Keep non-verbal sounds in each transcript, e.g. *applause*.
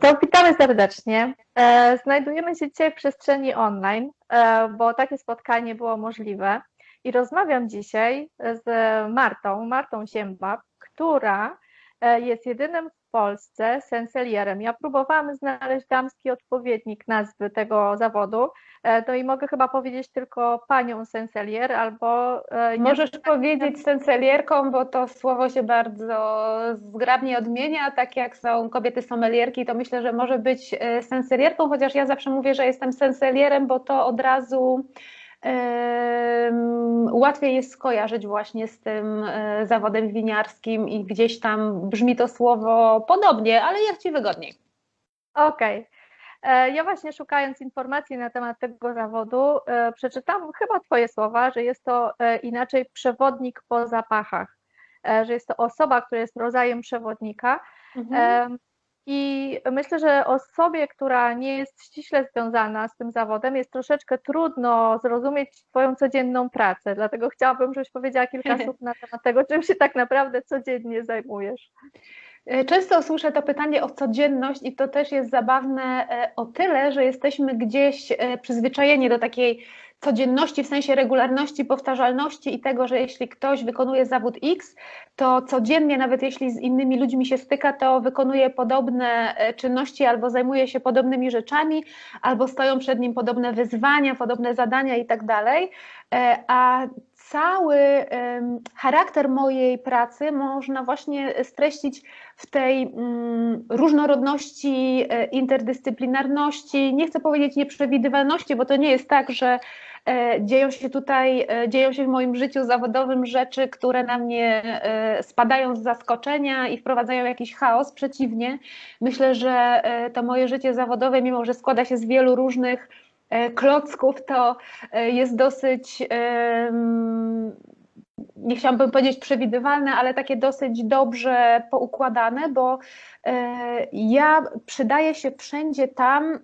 To witamy serdecznie. E, Znajdujemy się dzisiaj w przestrzeni online, e, bo takie spotkanie było możliwe i rozmawiam dzisiaj z Martą, Martą Zięba, która e, jest jedynym Polsce senselierem. Ja próbowałam znaleźć damski odpowiednik nazwy tego zawodu, e, no i mogę chyba powiedzieć tylko panią senselier albo... e, nie- Możesz powiedzieć senselierką, bo to słowo się bardzo zgrabnie odmienia, tak jak są kobiety sommelierki, to myślę, że może być e, senselierką, chociaż ja zawsze mówię, że jestem senselierem, bo to od razu łatwiej jest skojarzyć właśnie z tym e, zawodem winiarskim i gdzieś tam brzmi to słowo podobnie, ale jak Ci wygodniej. Okej. E, Ja właśnie szukając informacji na temat tego zawodu, e, przeczytałam chyba Twoje słowa, że jest to inaczej przewodnik po zapachach, że jest to osoba, która jest rodzajem przewodnika. Em, I myślę, że osobie, która nie jest ściśle związana z tym zawodem, jest troszeczkę trudno zrozumieć Twoją codzienną pracę. Dlatego chciałabym, żebyś powiedziała kilka *laughs* słów na temat tego, czym się tak naprawdę codziennie zajmujesz. E, Często słyszę to pytanie o codzienność i to też jest zabawne e, o tyle, że jesteśmy gdzieś e, przyzwyczajeni do takiej codzienności, w sensie regularności, powtarzalności i tego, że jeśli ktoś wykonuje zawód X, to codziennie, nawet jeśli z innymi ludźmi się styka, to wykonuje podobne e, czynności albo zajmuje się podobnymi rzeczami, albo stoją przed nim podobne wyzwania, podobne zadania i tak dalej. E, A cały charakter mojej pracy można właśnie streścić w tej mm, różnorodności, e, interdyscyplinarności, nie chcę powiedzieć nieprzewidywalności, bo to nie jest tak, że e, dzieją się tutaj, e, dzieją się w moim życiu zawodowym rzeczy, które na mnie spadają z zaskoczenia i wprowadzają jakiś chaos. Przeciwnie, myślę, że to moje życie zawodowe, mimo że składa się z wielu różnych klocków, to e, jest dosyć nie chciałabym powiedzieć przewidywalne, ale takie dosyć dobrze poukładane, bo e, ja przydaję się wszędzie tam,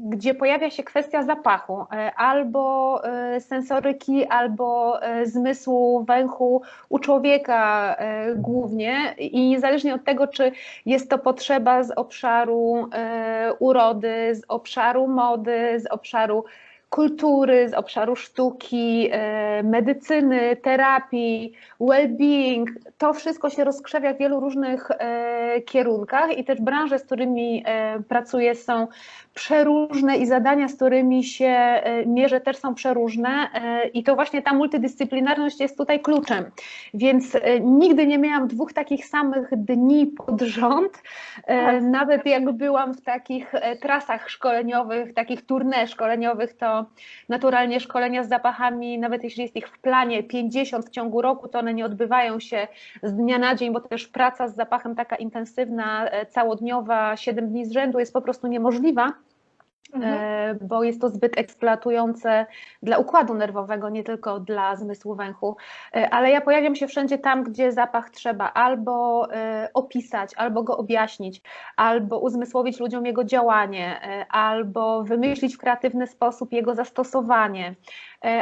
gdzie pojawia się kwestia zapachu, e, albo e, sensoryki, albo e, zmysłu węchu u człowieka głównie. I niezależnie od tego, czy jest to potrzeba z obszaru urody, z obszaru mody, z obszaru kultury, z obszaru sztuki, e, medycyny, terapii, well-being, to wszystko się rozkrzewia w wielu różnych e, kierunkach i też branże, z którymi e, pracuję są przeróżne i zadania, z którymi się mierzę też są przeróżne i to właśnie ta multidyscyplinarność jest tutaj kluczem, więc nigdy nie miałam dwóch takich samych dni pod rząd, E, Nawet jak byłam w takich trasach szkoleniowych, takich tournée szkoleniowych, to naturalnie szkolenia z zapachami, nawet jeśli jest ich w planie 50 w ciągu roku, to one nie odbywają się z dnia na dzień, bo też praca z zapachem taka intensywna, e, całodniowa, 7 dni z rzędu jest po prostu niemożliwa. E, bo jest to zbyt eksploatujące dla układu nerwowego, nie tylko dla zmysłu węchu. E, Ale ja pojawiam się wszędzie tam, gdzie zapach trzeba. Albo e, opisać, albo go objaśnić, albo uzmysłowić ludziom jego działanie, albo wymyślić w kreatywny sposób jego zastosowanie,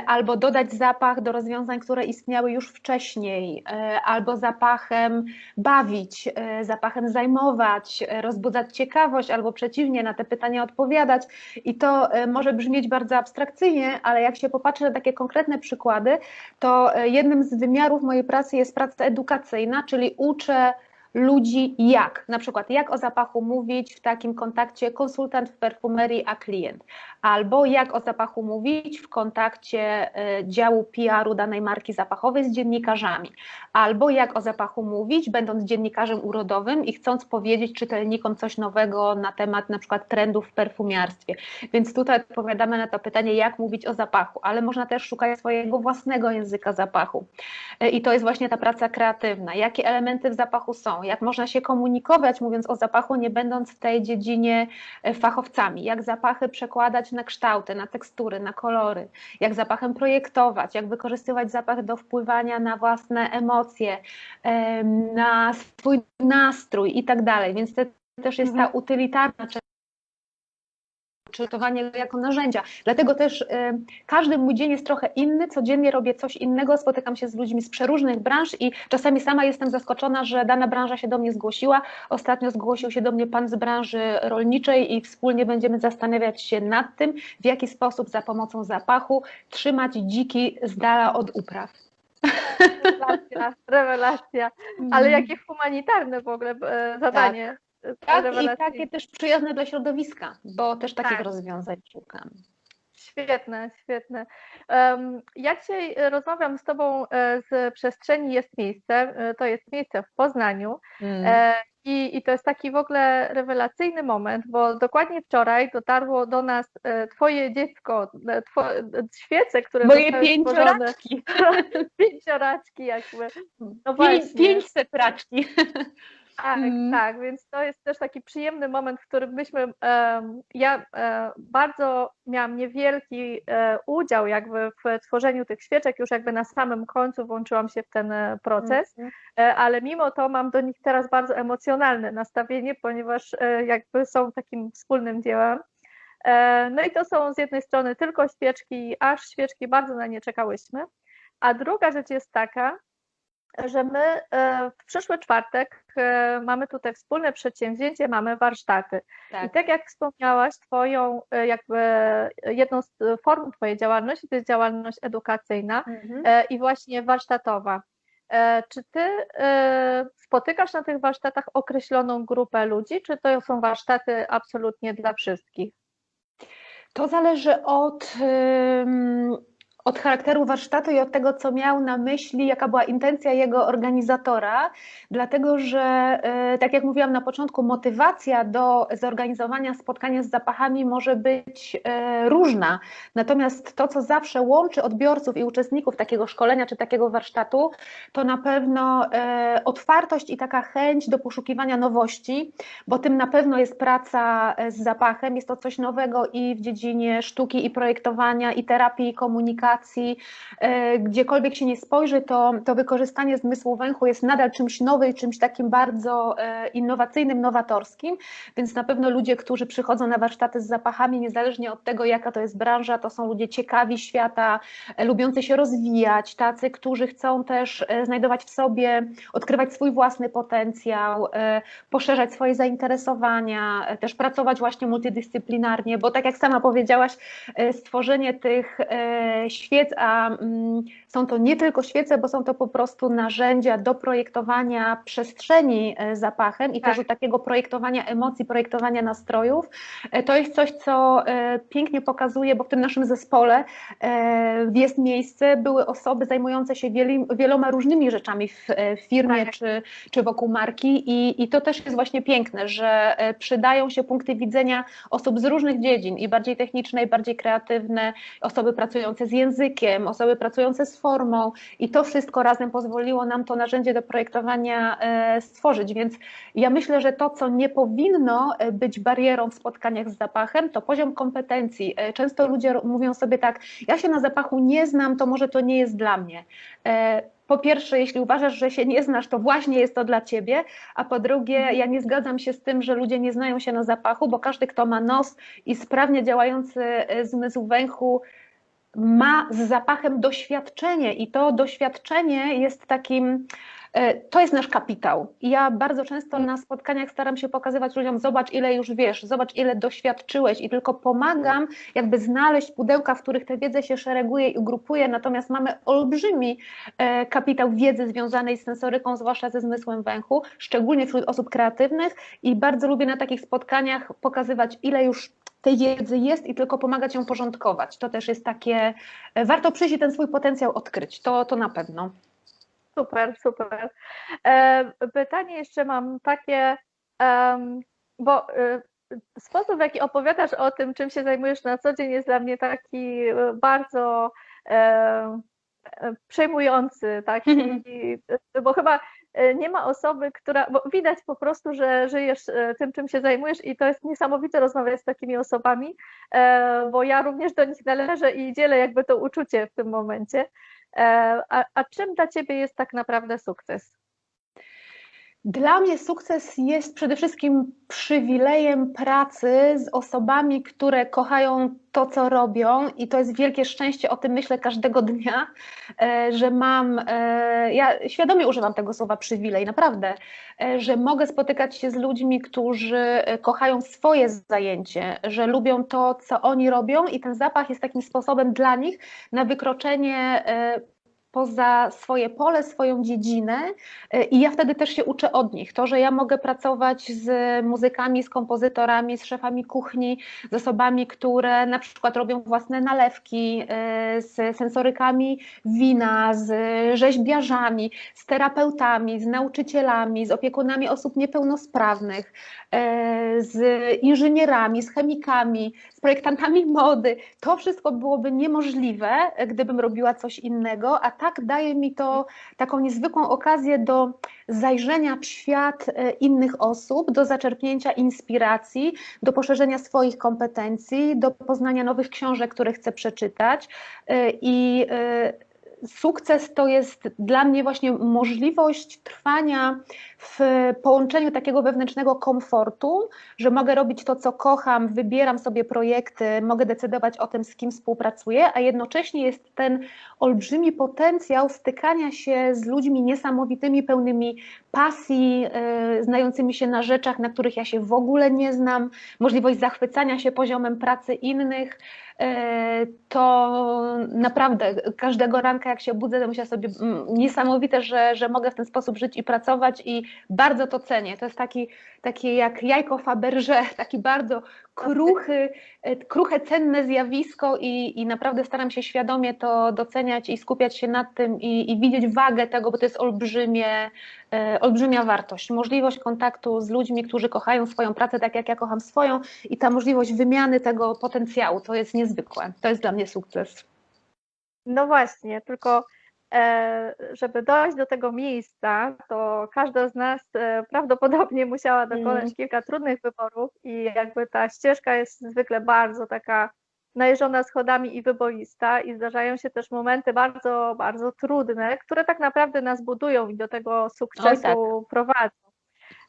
albo dodać zapach do rozwiązań, które istniały już wcześniej, e, albo zapachem bawić, e, zapachem zajmować, e, rozbudzać ciekawość, albo przeciwnie, na te pytania odpowiadać. I to e, może brzmieć bardzo abstrakcyjnie, ale jak się popatrzy na takie konkretne przykłady, to e, jednym z wymiarów mojej pracy jest praca edukacyjna, czyli uczę ludzi jak, na przykład jak o zapachu mówić w takim kontakcie konsultant w perfumerii a klient, albo jak o zapachu mówić w kontakcie e, działu PR-u danej marki zapachowej z dziennikarzami, albo jak o zapachu mówić, będąc dziennikarzem urodowym i chcąc powiedzieć czytelnikom coś nowego na temat na przykład trendów w perfumiarstwie. Więc tutaj odpowiadamy na to pytanie, jak mówić o zapachu, ale można też szukać swojego własnego języka zapachu. E, I to jest właśnie ta praca kreatywna. Jakie elementy w zapachu są? Jak można się komunikować, mówiąc o zapachu, nie będąc w tej dziedzinie e, fachowcami? Jak zapachy przekładać na kształty, na tekstury, na kolory? Jak zapachem projektować? Jak wykorzystywać zapach do wpływania na własne emocje, em, na swój nastrój i tak dalej. Więc to też jest ta utylitarna część kształtowanie go jako narzędzia. Dlatego też y, każdy mój dzień jest trochę inny, codziennie robię coś innego, spotykam się z ludźmi z przeróżnych branż i czasami sama jestem zaskoczona, że dana branża się do mnie zgłosiła. Ostatnio zgłosił się do mnie pan z branży rolniczej i wspólnie będziemy zastanawiać się nad tym, w jaki sposób za pomocą zapachu trzymać dziki z dala od upraw. Rewelacja, rewelacja. Ale Mhm. jakie humanitarne w ogóle e, zadanie. e, Tak, i takie też przyjazne dla środowiska, bo też takich Tak. rozwiązań szukam. Świetne, świetne. Ja dzisiaj rozmawiam z Tobą e, z przestrzeni Jest Miejsce. E, To jest miejsce w Poznaniu. E, I, I to jest taki w ogóle rewelacyjny moment, bo dokładnie wczoraj dotarło do nas Twoje dziecko, two, świece, które Moje pięcioraczki, *laughs* Pięcioraczki jakby. No Pię- właśnie. pięćset raczki. Tak, Mm. tak, więc to jest też taki przyjemny moment, w którym myśmy, em, ja e, bardzo miałam niewielki e, udział jakby w tworzeniu tych świeczek, już jakby na samym końcu włączyłam się w ten e, proces, e, ale mimo to mam do nich teraz bardzo emocjonalne nastawienie, ponieważ e, jakby są takim wspólnym dziełem. E, No i to są z jednej strony tylko świeczki, aż świeczki bardzo na nie czekałyśmy, a druga rzecz jest taka, że my e, w przyszły czwartek e, mamy tutaj wspólne przedsięwzięcie, mamy warsztaty. I Tak. tak jak wspomniałaś, twoją e, jakby jedną z form twojej działalności to jest działalność edukacyjna Mhm. i właśnie warsztatowa. Czy ty spotykasz na tych warsztatach określoną grupę ludzi, czy to są warsztaty absolutnie dla wszystkich? To zależy od, od charakteru warsztatu i od tego, co miał na myśli, jaka była intencja jego organizatora, dlatego że, y, tak jak mówiłam na początku, motywacja do zorganizowania spotkania z zapachami może być y, różna. Natomiast to, co zawsze łączy odbiorców i uczestników takiego szkolenia czy takiego warsztatu, to na pewno y, otwartość i taka chęć do poszukiwania nowości, bo tym na pewno jest praca e, z zapachem. Jest to coś nowego i w dziedzinie sztuki i projektowania, i terapii, i komunikacji. E, Gdziekolwiek się nie spojrzy, to, to wykorzystanie zmysłu węchu jest nadal czymś nowym, czymś takim bardzo e, innowacyjnym, nowatorskim. Więc na pewno ludzie, którzy przychodzą na warsztaty z zapachami, niezależnie od tego, jaka to jest branża, to są ludzie ciekawi świata, e, lubiący się rozwijać, tacy, którzy chcą też znajdować w sobie, odkrywać swój własny potencjał, poszerzać swoje zainteresowania, też pracować właśnie multidyscyplinarnie, bo tak jak sama powiedziałaś, stworzenie tych świec, a mm, są to nie tylko świece, bo są to po prostu narzędzia do projektowania przestrzeni e, zapachem i Tak. też do takiego projektowania emocji, projektowania nastrojów. E, To jest coś, co e, pięknie pokazuje, bo w tym naszym zespole jest miejsce, były osoby zajmujące się wieloma różnymi rzeczami w, firmie Tak. czy, czy wokół marki i, i to też jest właśnie piękne, że przydają się punkty widzenia osób z różnych dziedzin i bardziej techniczne, i bardziej kreatywne, osoby pracujące z językiem, osoby pracujące z formą i to wszystko razem pozwoliło nam to narzędzie do projektowania e, stworzyć, więc ja myślę, że to, co nie powinno e, być barierą w spotkaniach z zapachem, to poziom kompetencji. E, Często ludzie mówią sobie tak, ja się na zapachu nie znam, to może to nie jest dla mnie. Po pierwsze, jeśli uważasz, że się nie znasz, to właśnie jest to dla ciebie, a po drugie, ja nie zgadzam się z tym, że ludzie nie znają się na zapachu, bo każdy, kto ma nos i sprawnie działający zmysł węchu, ma z zapachem doświadczenie i to doświadczenie jest takim, e, to jest nasz kapitał. Ja bardzo często na spotkaniach staram się pokazywać ludziom, zobacz ile już wiesz, zobacz ile doświadczyłeś i tylko pomagam jakby znaleźć pudełka, w których tę wiedzę się szereguje i ugrupuje, natomiast mamy olbrzymi e, kapitał wiedzy związanej z sensoryką, zwłaszcza ze zmysłem węchu, szczególnie wśród osób kreatywnych i bardzo lubię na takich spotkaniach pokazywać ile już tej wiedzy jest i tylko pomagać ją porządkować. To też jest takie, e, warto przyjść i ten swój potencjał odkryć, to, to na pewno. Super, super. E, Pytanie jeszcze mam takie, bo e, sposób, w jaki opowiadasz o tym, czym się zajmujesz na co dzień, jest dla mnie taki bardzo przejmujący, taki, *laughs* bo chyba nie ma osoby, która, bo widać po prostu, że żyjesz e, tym, czym się zajmujesz i to jest niesamowite rozmawiać z takimi osobami, e, bo ja również do nich należę i dzielę jakby to uczucie w tym momencie. E, A, a czym dla Ciebie jest tak naprawdę sukces? Dla mnie sukces jest przede wszystkim przywilejem pracy z osobami, które kochają to, co robią, i to jest wielkie szczęście. O tym myślę każdego dnia, e, że mam. E, ja świadomie używam tego słowa przywilej, naprawdę, e, że mogę spotykać się z ludźmi, którzy kochają swoje zajęcie, że lubią to, co oni robią, i ten zapach jest takim sposobem dla nich na wykroczenie poza swoje pole, swoją dziedzinę e, i ja wtedy też się uczę od nich. To, że ja mogę pracować z muzykami, z kompozytorami, z szefami kuchni, z osobami, które na przykład robią własne nalewki, e, z sensorykami wina, z rzeźbiarzami, z terapeutami, z nauczycielami, z opiekunami osób niepełnosprawnych, e, z inżynierami, z chemikami, z projektantami mody. To wszystko byłoby niemożliwe, gdybym robiła coś innego, a tak daje mi to taką niezwykłą okazję do zajrzenia w świat e, innych osób, do zaczerpnięcia inspiracji, do poszerzenia swoich kompetencji, do poznania nowych książek, które chcę przeczytać e, i e, sukces to jest dla mnie właśnie możliwość trwania w połączeniu takiego wewnętrznego komfortu, że mogę robić to, co kocham, wybieram sobie projekty, mogę decydować o tym, z kim współpracuję, a jednocześnie jest ten olbrzymi potencjał stykania się z ludźmi niesamowitymi, pełnymi pasji, yy, znającymi się na rzeczach, na których ja się w ogóle nie znam, możliwość zachwycania się poziomem pracy innych. To naprawdę każdego ranka jak się budzę, to myślę sobie mm, niesamowite, że, że mogę w ten sposób żyć i pracować i bardzo to cenię. To jest taki, taki jak jajko Faberże, *laughs* taki bardzo kruchy, e, kruche, cenne zjawisko i, i naprawdę staram się świadomie to doceniać i skupiać się nad tym i, i widzieć wagę tego, bo to jest olbrzymie, e, olbrzymia wartość. Możliwość kontaktu z ludźmi, którzy kochają swoją pracę tak jak ja kocham swoją i ta możliwość wymiany tego potencjału, to jest niezwykłe. To jest dla mnie sukces. No właśnie, tylko żeby dojść do tego miejsca, to każda z nas e, prawdopodobnie musiała dokonać mm. kilka trudnych wyborów i jakby ta ścieżka jest zwykle bardzo taka najeżona schodami i wyboista i zdarzają się też momenty bardzo, bardzo trudne, które tak naprawdę nas budują i do tego sukcesu tak. prowadzą.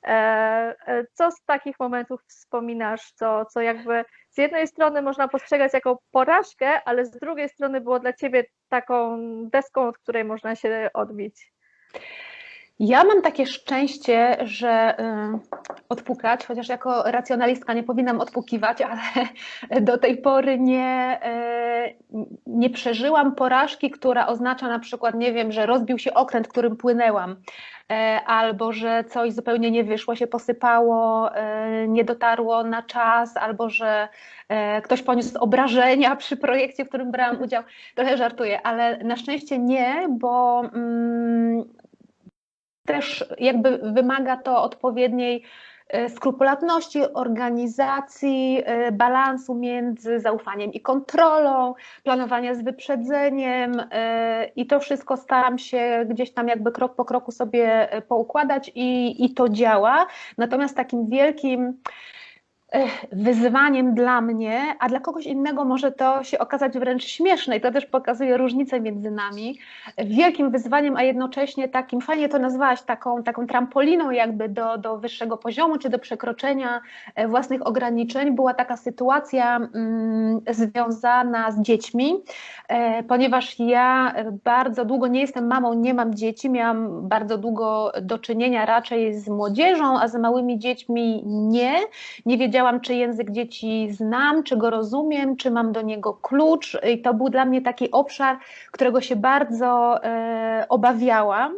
E, co z takich momentów wspominasz, co, co jakby z jednej strony można postrzegać jako porażkę, ale z drugiej strony było dla ciebie taką deską, od której można się odbić? Ja mam takie szczęście, że y, odpukać, chociaż jako racjonalistka nie powinnam odpukiwać, *laughs* ale do tej pory nie, y, nie przeżyłam porażki, która oznacza na przykład, nie wiem, że rozbił się okręt, którym płynęłam, E, albo że coś zupełnie nie wyszło, się posypało, e, nie dotarło na czas, albo że e, ktoś poniósł obrażenia przy projekcie, w którym brałam udział. Trochę żartuję, ale na szczęście nie, bo mm, też jakby wymaga to odpowiedniej E, skrupulatności organizacji, e, balansu między zaufaniem i kontrolą, planowania z wyprzedzeniem e, i to wszystko staram się gdzieś tam jakby krok po kroku sobie poukładać i, i to działa. Natomiast takim wielkim wyzwaniem dla mnie, a dla kogoś innego może to się okazać wręcz śmieszne i to też pokazuje różnicę między nami. Wielkim wyzwaniem, a jednocześnie takim, fajnie to nazwałaś, taką, taką trampoliną jakby do, do wyższego poziomu, czy do przekroczenia e, własnych ograniczeń była taka sytuacja mm, związana z dziećmi, e, ponieważ ja bardzo długo nie jestem mamą, nie mam dzieci, miałam bardzo długo do czynienia raczej z młodzieżą, a z małymi dziećmi nie, nie wiedziałam wiedziałam, czy język dzieci znam, czy go rozumiem, czy mam do niego klucz. I to był dla mnie taki obszar, którego się bardzo e, obawiałam.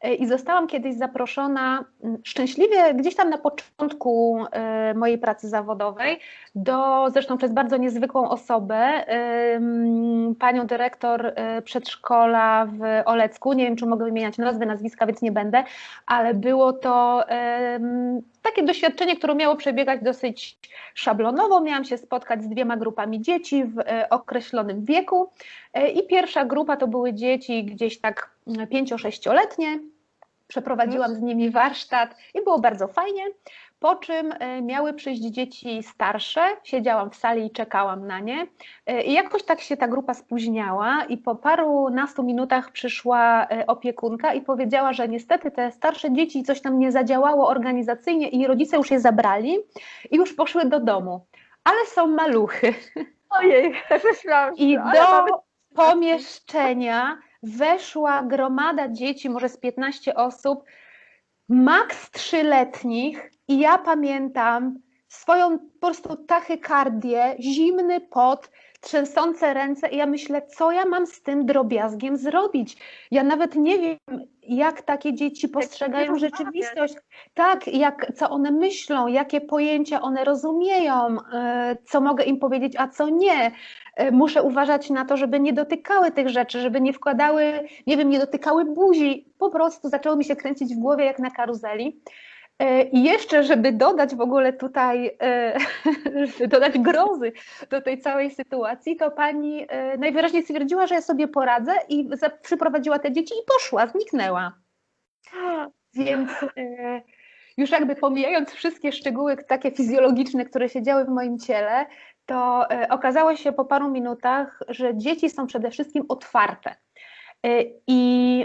E, I zostałam kiedyś zaproszona, szczęśliwie gdzieś tam na początku e, mojej pracy zawodowej, do zresztą przez bardzo niezwykłą osobę, panią dyrektor przedszkola w Olecku. Nie wiem, czy mogę wymieniać nazwy, nazwiska, więc nie będę, ale było to takie doświadczenie, które miało przebiegać dosyć szablonowo. Miałam się spotkać z dwiema grupami dzieci w e, określonym wieku. E, I pierwsza grupa to były dzieci gdzieś tak 5-6-letnie. Przeprowadziłam z nimi warsztat i było bardzo fajnie. Po czym e, miały przyjść dzieci starsze, siedziałam w sali i czekałam na nie. E, I jakoś tak się ta grupa spóźniała, i po parunastu minutach przyszła e, opiekunka i powiedziała, że niestety te starsze dzieci coś tam nie zadziałało organizacyjnie i rodzice już je zabrali i już poszły do domu. Ale są maluchy. *laughs* Ojej, *laughs* myślałam, I do pomieszczenia weszła gromada dzieci, może z 15 osób, maks trzyletnich i ja pamiętam swoją po prostu tachykardię, zimny pot, trzęsące ręce i ja myślę, co ja mam z tym drobiazgiem zrobić? Ja nawet nie wiem, jak takie dzieci postrzegają rzeczywistość, tak, jak, co one myślą, jakie pojęcia one rozumieją, e, co mogę im powiedzieć, a co nie. E, Muszę uważać na to, żeby nie dotykały tych rzeczy, żeby nie wkładały, nie wiem, nie dotykały buzi. Po prostu zaczęło mi się kręcić w głowie jak na karuzeli. E, I jeszcze, żeby dodać w ogóle tutaj, e, *laughs* żeby dodać grozy do tej całej sytuacji, to pani e, najwyraźniej stwierdziła, że ja sobie poradzę i przyprowadziła te dzieci i poszła, zniknęła. Więc już jakby pomijając wszystkie szczegóły takie fizjologiczne, które się działy w moim ciele, to okazało się po paru minutach, że dzieci są przede wszystkim otwarte. I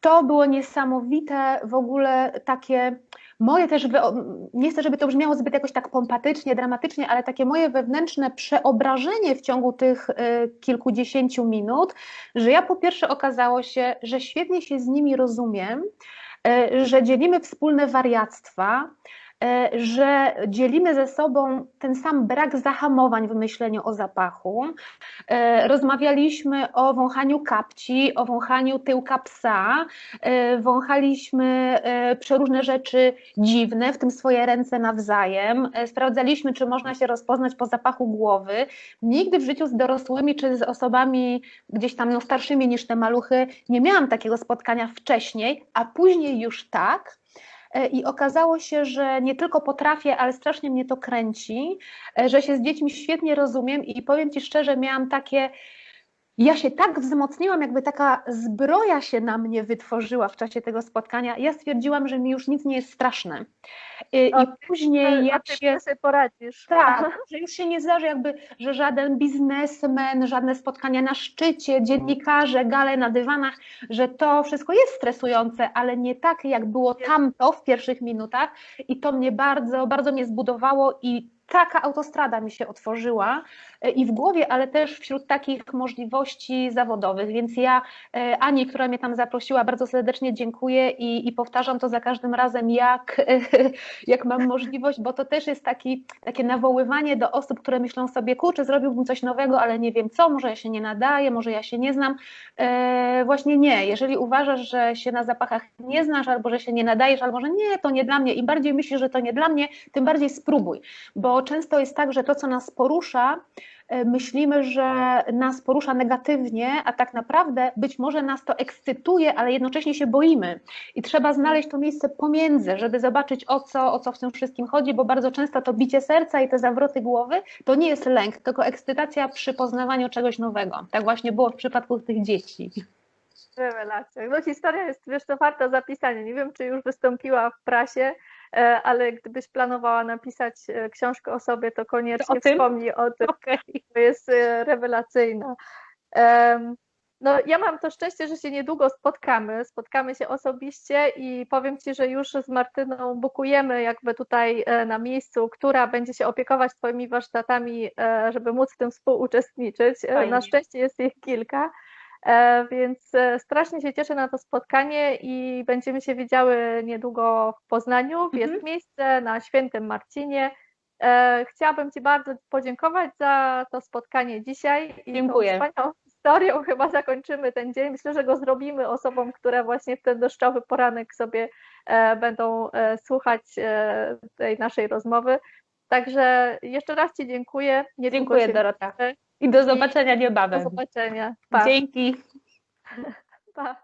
to było niesamowite w ogóle takie moje też, nie chcę, żeby to brzmiało zbyt jakoś tak pompatycznie, dramatycznie, ale takie moje wewnętrzne przeobrażenie w ciągu tych e, kilkudziesięciu minut, że ja po pierwsze okazało się, że świetnie się z nimi rozumiem, e, że dzielimy wspólne wariactwa, że dzielimy ze sobą ten sam brak zahamowań w myśleniu o zapachu. E, Rozmawialiśmy o wąchaniu kapci, o wąchaniu tyłka psa, e, wąchaliśmy e, przeróżne rzeczy dziwne, w tym swoje ręce nawzajem. E, Sprawdzaliśmy, czy można się rozpoznać po zapachu głowy. Nigdy w życiu z dorosłymi czy z osobami gdzieś tam no, starszymi niż te maluchy nie miałam takiego spotkania wcześniej, a później już tak. E, I okazało się, że nie tylko potrafię, ale strasznie mnie to kręci, e, że się z dziećmi świetnie rozumiem i powiem Ci szczerze, miałam takie. Ja się tak wzmocniłam, jakby taka zbroja się na mnie wytworzyła w czasie tego spotkania. Ja stwierdziłam, że mi już nic nie jest straszne. I, O, później A jak ty się. sobie poradzisz. Tak, że już się nie zdarzy jakby, że żaden biznesmen, żadne spotkania na szczycie, dziennikarze, gale na dywanach, że to wszystko jest stresujące, ale nie tak jak było tamto w pierwszych minutach i to mnie bardzo, bardzo mnie zbudowało i taka autostrada mi się otworzyła i w głowie, ale też wśród takich możliwości zawodowych, więc ja e, Ani, która mnie tam zaprosiła, bardzo serdecznie dziękuję i, i powtarzam to za każdym razem, jak, *laughs* jak mam możliwość, bo to też jest taki, takie nawoływanie do osób, które myślą sobie, kurczę, zrobiłbym coś nowego, ale nie wiem co, może ja się nie nadaję, może ja się nie znam. E, właśnie nie, jeżeli uważasz, że się na zapachach nie znasz, albo że się nie nadajesz, albo że nie, to nie dla mnie, im bardziej myślisz, że to nie dla mnie, tym bardziej spróbuj, bo często jest tak, że to, co nas porusza, e, myślimy, że nas porusza negatywnie, a tak naprawdę być może nas to ekscytuje, ale jednocześnie się boimy. I trzeba znaleźć to miejsce pomiędzy, żeby zobaczyć o co, o co w tym wszystkim chodzi, bo bardzo często to bicie serca i te zawroty głowy to nie jest lęk, tylko ekscytacja przy poznawaniu czegoś nowego. Tak właśnie było w przypadku tych dzieci. Rewelacja. No historia jest, wiesz, to warta zapisania. Nie wiem, czy już wystąpiła w prasie, e, ale gdybyś planowała napisać e, książkę o sobie, to koniecznie O wspomnij o tym. Okej. To jest e, rewelacyjna. No, ja mam to szczęście, że się niedługo spotkamy. Spotkamy się osobiście i powiem Ci, że już z Martyną bukujemy jakby tutaj e, na miejscu, która będzie się opiekować Twoimi warsztatami, e, żeby móc w tym współuczestniczyć. E, Fajnie. Na szczęście jest ich kilka. E, Więc e, strasznie się cieszę na to spotkanie i będziemy się widziały niedługo w Poznaniu. Jest Mhm. miejsce na Świętym Marcinie. E, Chciałabym Ci bardzo podziękować za to spotkanie dzisiaj i Dziękuję. wspaniałą historią *laughs* chyba zakończymy ten dzień. Myślę, że go zrobimy osobom, które właśnie w ten deszczowy poranek sobie będą słuchać tej naszej rozmowy. Także jeszcze raz Ci dziękuję. Niedługo Dziękuję Dorota. widzimy. I do zobaczenia Do niebawem. zobaczenia. Pa. Dzięki. pa.